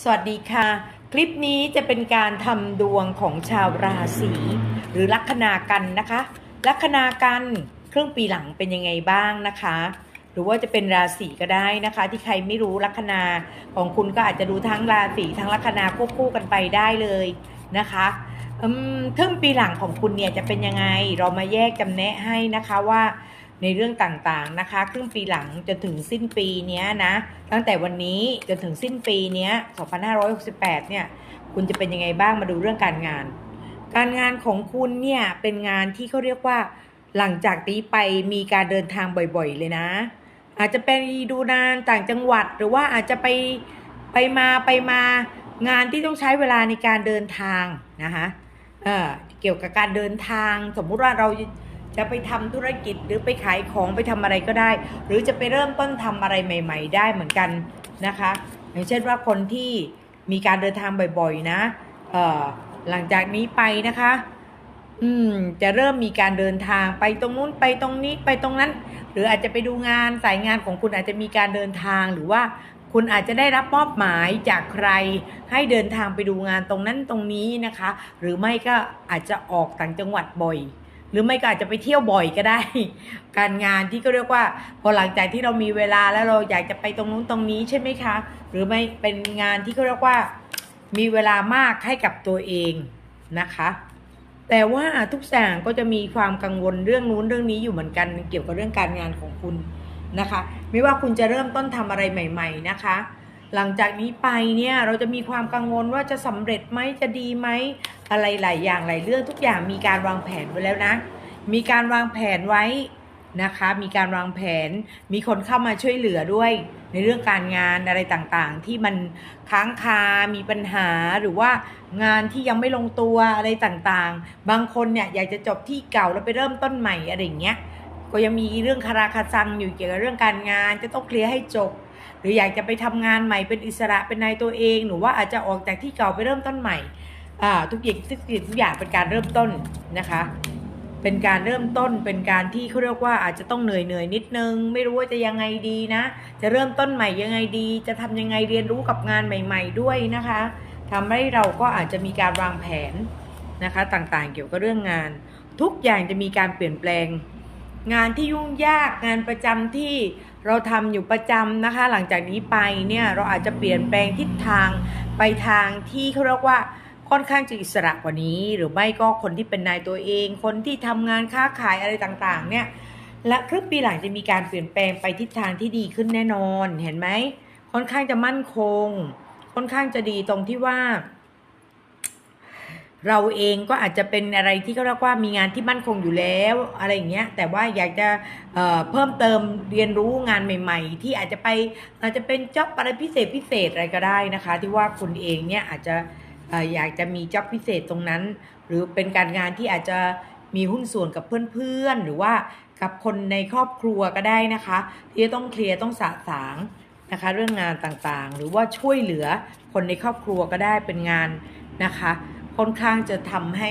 สวัสดีค่ะ คลิปนี้จะเป็นการทำดวงของชาวราศีหรือลัคนากันนะคะ ลัคนากันครึ่งปีหลังเป็นยังไงบ้างนะคะ หรือว่าจะเป็นราศีก็ได้นะคะ ที่ใครไม่รู้ลัคนาของคุณก็อาจจะดูทั้งราศีทั้งลัคนาควบคู่กันไปได้เลยนะคะอืมครึ่งปีหลังของคุณเนี่ยจะเป็นยังไง เรามาแยกจำแนกให้นะคะว่า ในเรื่องต่างๆนะคะครึ่งปีหลังจนถึงสิ้นปีนี้นะตั้งแต่วันนี้จนถึงสิ้นปีนี้ย2568 เนี่ย คุณจะเป็นยังไงบ้างมาดูเรื่องการงาน การงานของคุณเนี่ยเป็นงานที่เขาเรียกว่าหลังจากนี้ไปมีการเดินทางบ่อยๆ เลยนะ อาจจะไปดูนานต่างจังหวัดหรือว่าอาจจะไปไปมาไปมางานที่ต้องใช้เวลาในการเดินทางนะคะเอ่อเกี่ยวกับการเดินทางสมมุติว่าเรา จะไปทำธุรกิจหรือไปขายของไปทำอะไรก็ได้ หรือจะไปเริ่มต้นทำอะไรใหม่ ๆ ได้เหมือนกันนะคะ อย่างเช่นว่าคนที่มีการเดินทางบ่อยๆนะเอ่อหลังจากนี้ไปนะคะ อืมจะเริ่มมีการเดินทางไปตรงนู้นไปตรงนี้ไปตรงนั้น หรืออาจจะไปดูงานสายงานของคุณอาจจะมีการเดินทางหรือว่าคุณอาจจะได้รับมอบหมายจากใครให้เดินทางไปดูงานตรงนั้นตรงนี้นะคะ หรือไม่ก็อาจจะออกต่างจังหวัดบ่อย หรือไม่ก็อาจจะไปเที่ยวบ่อยก็ได้ การงานที่ก็เรียกว่า พอหลังจากที่เรามีเวลาแล้วเราอยากจะไปตรงนู้นตรงนี้ใช่ไหมคะ หรือไม่เป็นงานที่เขาเรียกว่า มีเวลามากให้กับตัวเองนะคะ แต่ว่าทุกอย่างก็จะมีความกังวลเรื่องนู้นเรื่องนี้อยู่เหมือนกันเกี่ยวกับเรื่องการงานของคุณนะคะ ไม่ว่าคุณจะเริ่มต้นทำอะไรใหม่ ๆ นะคะหลังจากนี้ไปเนี่ยเราจะมีความกังวลว่าจะสำเร็จไหมจะดีไหม อะไรหลายอย่างหลายเรื่องทุกอย่างมีการวางแผนไว้แล้วนะ มีการวางแผนไว้นะคะ มีการวางแผน มีคนเข้ามาช่วยเหลือด้วย ในเรื่องการงานอะไรต่างๆ ที่มันค้างคา มีปัญหาหรือว่างานที่ยังไม่ลงตัวอะไรต่างๆ บางคนเนี่ยอยากจะจบที่เก่าแล้วไปเริ่มต้นใหม่อะไรอย่างเงี้ย ก็ยังมีเรื่องคาราคาซังอยู่เกี่ยวกับเรื่องการงานจะต้องเคลียร์ให้จบ หรืออยากจะไปทำงานใหม่เป็นอิสระเป็นนายตัวเอง หรือว่าอาจจะออกจากที่เก่าไปเริ่มต้นใหม่ ทุกอย่างทุกสิ่งทุกอย่างเป็นการเริ่มต้นนะคะ เป็นการเริ่มต้นเป็นการที่เขาเรียกว่าอาจจะต้องเหนื่อยเหนื่อยนิดนึง ไม่รู้ว่าจะยังไงดีนะ จะเริ่มต้นใหม่ยังไงดี จะทำยังไงเรียนรู้กับงานใหม่ ๆ ด้วยนะคะทำให้เราก็อาจจะมีการวางแผนนะคะต่างๆ เกี่ยวกับเรื่องงาน ทุกอย่างจะมีการเปลี่ยนแปลง งานที่ยุ่งยากงานประจำที่เราทำอยู่ประจำนะคะ หลังจากนี้ไปเนี่ยเราอาจจะเปลี่ยนแปลงทิศทางไปทางที่เขาเรียกว่า ค่อนข้างจะอิสระกว่านี้ หรือไม่ก็คนที่เป็นนายตัวเอง คนที่ทำงานค้าขายอะไรต่างๆ เนี่ย และครึ่งปีหลังจะมีการเปลี่ยนแปลงไปทิศทางที่ดีขึ้นแน่นอนเห็นไหมค่อนข้างจะมั่นคง ค่อนข้างจะดีตรงที่ว่า เราเองก็อาจจะเป็นอะไรที่เขาเรียกว่ามีงานที่มั่นคงอยู่แล้วอะไรอย่างเงี้ย แต่ว่าอยากจะเเพิ่มเติมเรียนรู้งานใหม่ ๆ ที่อาจจะไปอาจจะเป็นจ็อบอะไรพิเศษพิเศษอะไรก็ได้นะคะ ที่ว่าคุณเองเนี่ยอาจจะ อยากจะมีจ็อบพิเศษตรงนั้น หรือเป็นการงานที่อาจจะมีหุ้นส่วนกับเพื่อนๆ หรือว่ากับคนในครอบครัวก็ได้นะคะ ที่จะต้องเคลียร์ต้องสะสางนะคะ เรื่องงานต่างๆ หรือว่าช่วยเหลือคนในครอบครัวก็ได้เป็นงานนะคะค่อนข้างจะทำให้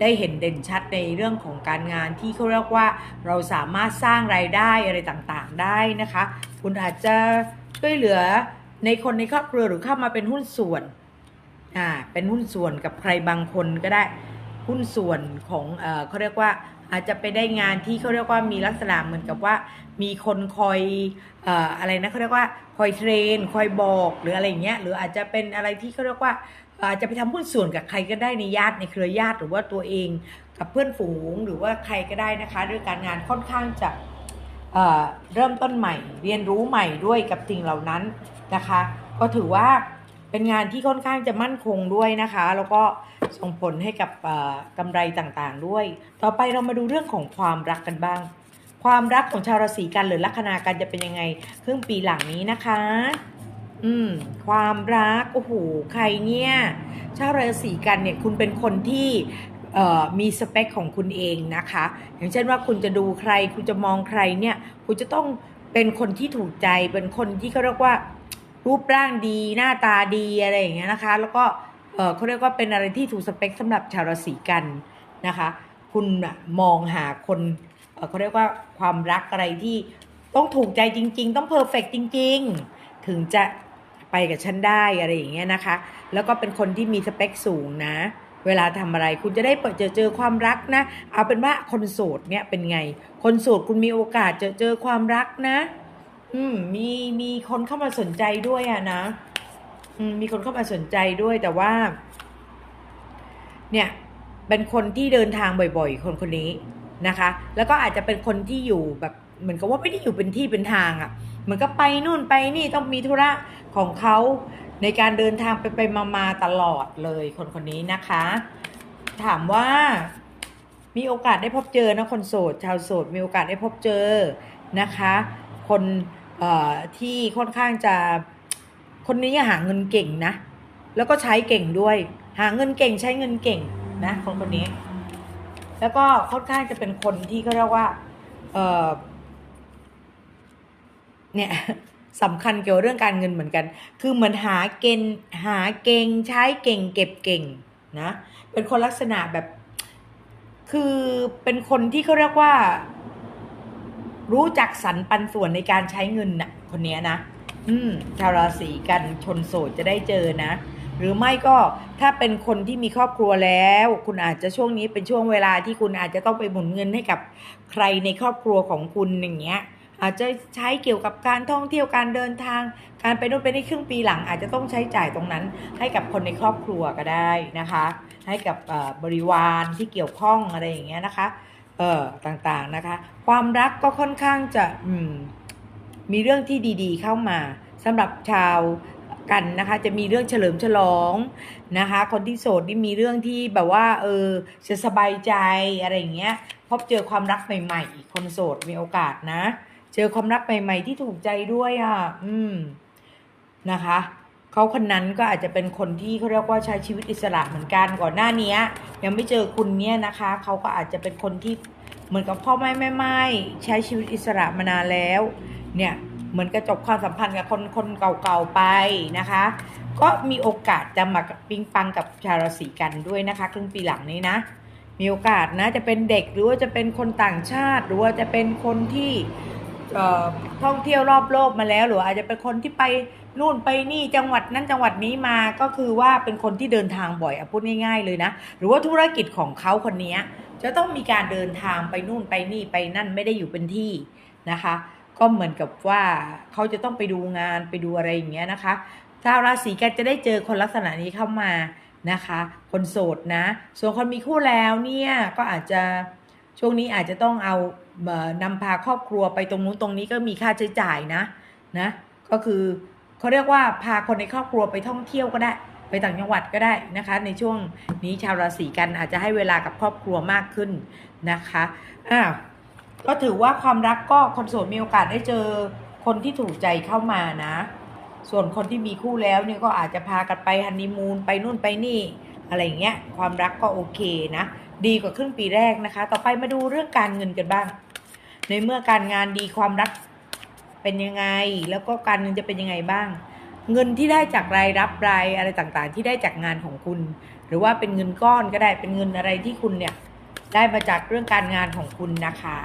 ได้เห็นเด่นชัดในเรื่องของการงานที่เขาเรียกว่าเราสามารถสร้างรายได้อะไรต่างๆได้นะคะ คุณอาจจะช่วยเหลือในคนในครอบครัวหรือเข้ามาเป็นหุ้นส่วน อ่าเป็นหุ้นส่วนกับใครบางคนก็ได้หุ้นส่วนของเออเขาเรียกว่าอาจจะไปได้งานที่เขาเรียกว่ามีลักษณะเหมือนกับว่า มีคนคอยเอ่ออะไรนะเขาเรียกว่าคอยเทรน คอยบอกหรืออะไรอย่างเงี้ยหรืออาจจะเป็นอะไรที่เขาเรียกว่าอาจจะไปทำหุ้นส่วนกับใครก็ได้ในญาติในเครือญาติหรือว่าตัวเองกับเพื่อนฝูงหรือว่าใครก็ได้นะคะด้วยการงานค่อนข้างจะเเริ่มต้นใหม่ เรียนรู้ใหม่ด้วยกับสิ่งเหล่านั้นนะคะ ก็ถือว่า เป็นงานที่ค่อนข้างจะมั่นคงด้วยนะคะ แล้วก็ส่งผลให้กับกำไรต่างๆด้วย ต่อไปเรามาดูเรื่องของความรักกันบ้าง ความรักของชาวราศีกันหรือลัคนากันจะเป็นยังไงครึ่งปีหลังนี้นะคะ อืม ความรักโอ้โหใครเนี่ย ชาวราศีกันเนี่ยคุณเป็นคนที่มีสเปคของคุณเองนะคะ อย่างเช่นว่าคุณจะดูใคร คุณจะมองใครเนี่ย คุณจะต้องเป็นคนที่ถูกใจ เป็นคนที่เขาเรียกว่า รูปร่างดีหน้าตาดีอะไรอย่างเงี้ยนะคะ แล้วก็เออเขาเรียกว่าเป็นอะไรที่ถูกสเปคสำหรับชาวราศีกันนะคะ คุณน่ะมองหาคนเออเขาเรียกว่าความรักอะไรที่ต้องถูกใจจริง ๆ ต้องเพอร์เฟกจริง ๆ ถึงจะไปกับฉันได้อะไรอย่างเงี้ยนะคะ แล้วก็เป็นคนที่มีสเปคสูงนะ เวลาทำอะไรคุณจะได้เปิดเจอเจอความรักนะ เอาเป็นว่าคนโสดเนี่ยเป็นไง คนโสดคุณมีโอกาสเจอเจอความรักนะ อืมมีมีคนเข้ามาสนใจด้วยอะนะอืมมีคนเข้ามาสนใจด้วยแต่ว่า เนี่ย เป็นคนที่เดินทางบ่อย ๆ คนคนนี้นะคะ แล้วก็อาจจะเป็นคนที่อยู่แบบเหมือนกับว่าไม่ได้อยู่เป็นที่เป็นทางอะ่ะเหมือนก็ไปนู่นไปนี่ต้องมีธุระของเขาในการเดินทางไปไปมามาตลอดเลยคนคนนี้นะคะ ถามว่ามีโอกาสได้พบเจอนะคนโสด ชาวโสดมีโอกาสได้พบเจอนะคะ คนเอ่อที่ค่อนข้างจะคนนี้หาเงินเก่งนะ แล้วก็ใช้เก่งด้วย หาเงินเก่งใช้เงินเก่งนะ คนคนนี้ แล้วก็ค่อนข้างจะเป็นคนที่เขาเรียกว่าเออเนี่ยสำคัญเกี่ยวกับเรื่องการเงินเหมือนกัน คือเหมือนหาเกณฑ์หาเก่งใช้เก่ง เก็บเก่งนะ เป็นคนลักษณะแบบ คือเป็นคนที่เขาเรียกว่า รู้จักสรรปันส่วนในการใช้เงินน่ะ คนนี้นะ อืมชาวราศีกันชนโสดจะได้เจอนะ หรือไม่ก็ถ้าเป็นคนที่มีครอบครัวแล้ว คุณอาจจะช่วงนี้เป็นช่วงเวลาที่คุณอาจจะต้องไปหมุนเงินให้กับใครในครอบครัวของคุณอย่างเงี้ย อาจจะใช้เกี่ยวกับการท่องเที่ยวการเดินทาง การไปนู่นไปนี่ครึ่งปีหลัง อาจจะต้องใช้จ่ายตรงนั้น ให้กับคนในครอบครัวก็ได้นะคะ ให้กับบริวารที่เกี่ยวข้องอะไรอย่างเงี้ยนะคะ เออต่างๆนะคะ ความรักก็ค่อนข้างจะอืมมีเรื่องที่ดีๆเข้ามาสำหรับชาวกันนะคะจะมีเรื่องเฉลิมฉลองนะคะ คนที่โสดนี่มีเรื่องที่แบบว่า เออจะสบายใจอะไรอย่างเงี้ยพบเจอความรักใหม่ๆอีกคนโสดมีโอกาสนะ เจอความรักใหม่ ๆ ที่ถูกใจด้วยอะ อืมนะคะ เขาคนนั้นก็อาจจะเป็นคนที่เขาเรียกว่าใช้ชีวิตอิสระเหมือนกันก่อนหน้านี้ยังไม่เจอคุณเนี่ยนะคะเขาก็อาจจะเป็นคนที่เหมือนกับพ่อแม่แม่ไม้ใช้ชีวิตอิสระมานานแล้วเนี่ยเหมือนกระจบความสัมพันธ์กับคนคนเก่าๆไปนะคะ ก็มีโอกาสจะมาปิงปังกับชาวราศีกันด้วยนะคะครึ่งปีหลังนี้นะมีโอกาสนะจะเป็นเด็กหรือว่าจะเป็นคนต่างชาติ หรือว่าจะเป็นคนที่ ท่องเที่ยวรอบโลกมาแล้ว หรืออาจจะเป็นคนที่ไปนู่นไปนี่จังหวัดนั้นจังหวัดนี้มาก็คือว่าเป็นคนที่เดินทางบ่อยอพูดง่าย ๆ เลยนะ หรือว่าธุรกิจของเขาคนนี้จะต้องมีการเดินทางไปนู่นไปนี่ไปนั่นไม่ได้อยู่เป็นที่นะคะ ก็เหมือนกับว่าเขาจะต้องไปดูงานไปดูอะไรอย่างเงี้ยนะคะชาวราศีกันจะได้เจอคนลักษณะนี้เข้ามานะคะ คนโสดนะ ส่วนคนมีคู่แล้วเนี่ยก็อาจจะช่วงนี้อาจจะต้องเอา นำพาครอบครัวไปตรงนู้นตรงนี้ก็มีค่าใช้จ่ายนะนะก็คือเขาเรียกว่าพาคนในครอบครัวไปท่องเที่ยวก็ได้ ไปต่างจังหวัดก็ได้นะคะ ในช่วงนี้ชาวราศีกันอาจจะให้เวลากับครอบครัวมากขึ้นนะคะอ่าก็ถือว่าความรักก็คนโสดมีโอกาสได้เจอคนที่ถูกใจเข้ามานะ ส่วนคนที่มีคู่แล้วเนี่ยก็อาจจะพากันไปฮันนีมูนไปนู่นไปนี่อะไรอย่างเงี้ยความรักก็โอเคนะ ดีกว่าครึ่งปีแรกนะคะ ต่อไปมาดูเรื่องการเงินกันบ้าง ในเมื่อการงานดีความรักเป็นยังไง แล้วก็การเงินจะเป็นยังไงบ้าง เงินที่ได้จากรายรับรายอะไรต่างๆ ที่ได้จากงานของคุณ หรือว่าเป็นเงินก้อนก็ได้เป็นเงินอะไรที่คุณเนี่ยได้มาจากเรื่องการงานของคุณนะคะ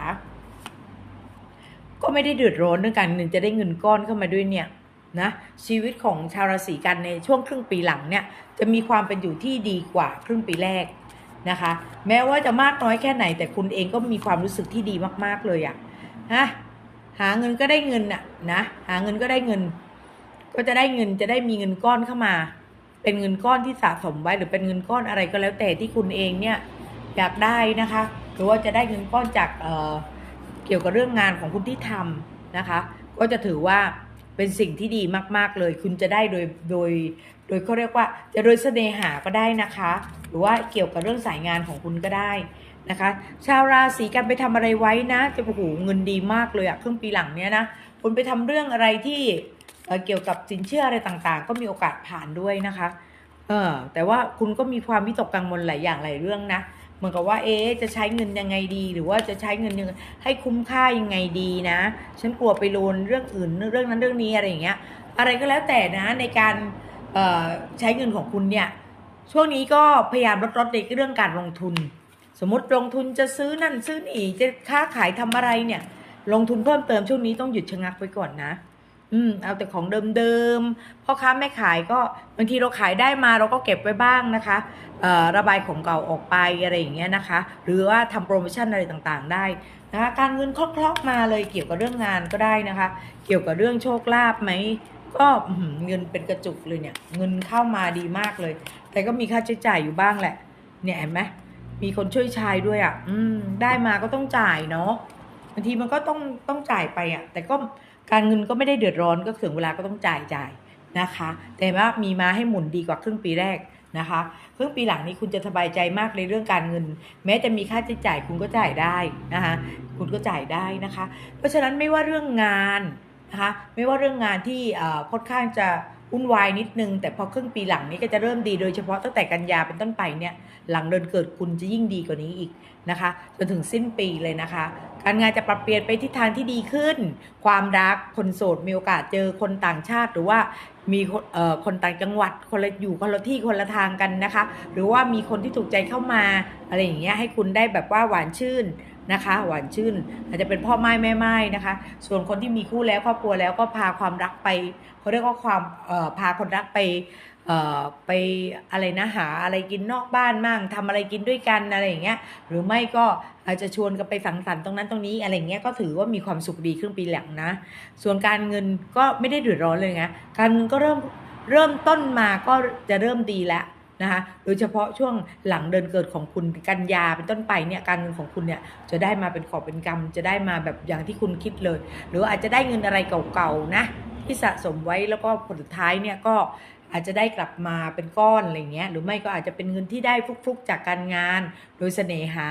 ก็ไม่ได้เดือดร้อนเรื่องการเงินจะได้เงินก้อนเข้ามาด้วยเนี่ยนะชีวิตของชาวราศีกันในช่วงครึ่งปีหลังเนี่ยจะมีความเป็นอยู่ที่ดีกว่าครึ่งปีแรก นะคะ แม้ว่าจะมากน้อยแค่ไหน แต่คุณเองก็มีความรู้สึกที่ดีมาก ๆ เลยอะฮะหาเงินก็ได้เงินอะนะหาเงินก็ได้เงิน ก็จะได้เงินจะได้มีเงินก้อนเข้ามา เป็นเงินก้อนที่สะสมไว้ หรือเป็นเงินก้อนอะไรก็แล้วแต่ที่คุณเองเนี่ยอยากได้นะคะ หรือว่าจะได้เงินก้อนจากเอ่อเกี่ยวกับเรื่องงานของคุณที่ทำนะคะ ก็จะถือว่า เป็นสิ่งที่ดีมาก ๆ เลย คุณจะได้โดยโดย โดยเขาเรียกว่า จะโดยเสน่หาก็ได้นะคะ หรือว่าเกี่ยวกับเรื่องสายงานของคุณก็ได้นะคะ ชาวราศีกันไปทำอะไรไว้นะ จะโอ้โหเงินดีมากเลยอะครึ่งปีหลังเนี้ยนะคุณไปทำเรื่องอะไรที่เเกี่ยวกับสินเชื่ออะไรต่างๆ ก็มีโอกาสผ่านด้วยนะคะ เออแต่ว่าคุณก็มีความวิตกกังวลหลายอย่างหลายเรื่องนะ เหมือนกับว่าเอ๊จะใช้เงินยังไงดี หรือว่าจะใช้เงินยังไงให้คุ้มค่ายังไงดีนะ ฉันกลัวไปโดนเรื่องอื่นเรื่องนั้นเรื่องนี้อะไรอย่างเงี้ย อะไรก็แล้วแต่นะในการใช้เงินของคุณเนี่ยช่วงนี้ก็พยายามลดลดในเรื่องการลงทุน สมมติลงทุนจะซื้อนั่นซื้อนี่จะค้าขายทำอะไรเนี่ย ลงทุนเพิ่มเติมช่วงนี้ต้องหยุดชะงักไว้ก่อนนะ อืมเอาแต่ของเดิมๆพ่อค้าแม่ขายก็บางทีเราขายได้มาเราก็เก็บไว้บ้างนะคะเอ่อระบายของเก่าออกไปอะไรอย่างเงี้ยนะคะ หรือว่าทำโปรโมชั่นอะไรต่างๆ ได้นะคะการเงินคล่องๆมาเลยเกี่ยวกับเรื่องงานก็ได้นะคะ เกี่ยวกับเรื่องโชคลาภไหมก็เงินเป็นกระจุกเลยเนี่ย เงินเข้ามาดีมากเลย แต่ก็มีค่าใช้จ่ายอยู่บ้างแหละ เนี่ยเห็นไหมมีคนช่วยชายด้วยอะ่ะ อืม ได้มาก็ต้องจ่ายเนาะบางทีมันก็ต้องต้องจ่ายไปอะ่ะ แต่ก็ การเงินก็ไม่ได้เดือดร้อนก็ถึงเวลาก็ต้องจ่ายจ่ายนะคะ แต่ว่ามีมาให้หมุนดีกว่าครึ่งปีแรกนะคะ ครึ่งปีหลังนี้คุณจะสบายใจมากในเรื่องการเงิน แม้จะมีค่าใช้จ่ายคุณก็จ่ายได้นะคะคุณก็จ่ายได้นะคะ เพราะฉะนั้นไม่ว่าเรื่องงานนะคะไม่ว่าเรื่องงานที่ค่อนข้างจะ วุ่นวายนิดนึง แต่พอครึ่งปีหลังนี้ก็จะเริ่มดีโดยเฉพาะตั้งแต่กันยาเป็นต้นไปเนี่ยหลังเดือนเกิดคุณจะยิ่งดีกว่านี้อีกนะคะ จนถึงสิ้นปีเลยนะคะ การงานจะปรับเปลี่ยนไปทิศทางที่ดีขึ้น ความรักคนโสดมีโอกาสเจอคนต่างชาติหรือว่ามีคนเอ่อคนต่างจังหวัดคนละอยู่คนละที่คนละทางกันนะคะ หรือว่ามีคนที่ถูกใจเข้ามาอะไรอย่างเงี้ยให้คุณได้แบบว่าหวานชื่น นะคะ หวานชื่น อาจจะเป็นพ่อไม้แม่ไม้นะคะ ส่วนคนที่มีคู่แล้วครอบครัวแล้วก็พาความรักไปเขาเรียกว่าความพาคนรักไปไปอะไรนะหาอะไรกินนอกบ้านมั่งทำอะไรกินด้วยกันอะไรอย่างเงี้ยหรือไม่ก็อาจจะชวนกันไปสังสรรค์ตรงนั้นตรงนี้อะไรอย่างเงี้ยก็ถือว่ามีความสุขดีครึ่งปีหลังนะ ส่วนการเงินก็ไม่ได้เดือดร้อนเลยนะการเงินก็เริ่มเริ่มต้นมาก็จะเริ่มดีแล้ว นะคะโดยเฉพาะช่วงหลังเดินเกิดของคุณกันยาเป็นต้นไปเนี่ยการเงินของคุณเนี่ยจะได้มาเป็นขอบเป็นกรรม จะได้มาแบบอย่างที่คุณคิดเลย หรืออาจจะได้เงินอะไรเก่าๆนะที่สะสมไว้แล้วก็ผลท้ายเนี่ยก็ อาจจะได้กลับมาเป็นก้อนอะไรเงี้ยหรือไม่ก็อาจจะเป็นเงินที่ได้ฟลุกๆจากการงาน โดยเสน่หา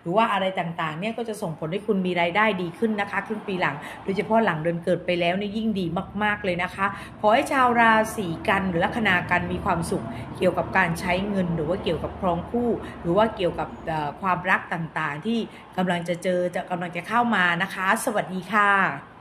หรือว่าอะไรต่างๆเนี่ยก็จะส่งผลให้คุณมีรายได้ดีขึ้นนะคะครึ่งปีหลัง โดยเฉพาะหลังเดือนเกิดไปแล้วเนี่ยยิ่งดีมาก ๆเลยนะคะขอให้ชาวราศีกันหรือลัคนากันมีความสุข เกี่ยวกับการใช้เงิน หรือว่าเกี่ยวกับครองคู่ หรือว่าเกี่ยวกับความรักต่างๆ ที่กำลังจะเจอจะกำลังจะเข้ามานะคะ สวัสดีค่ะ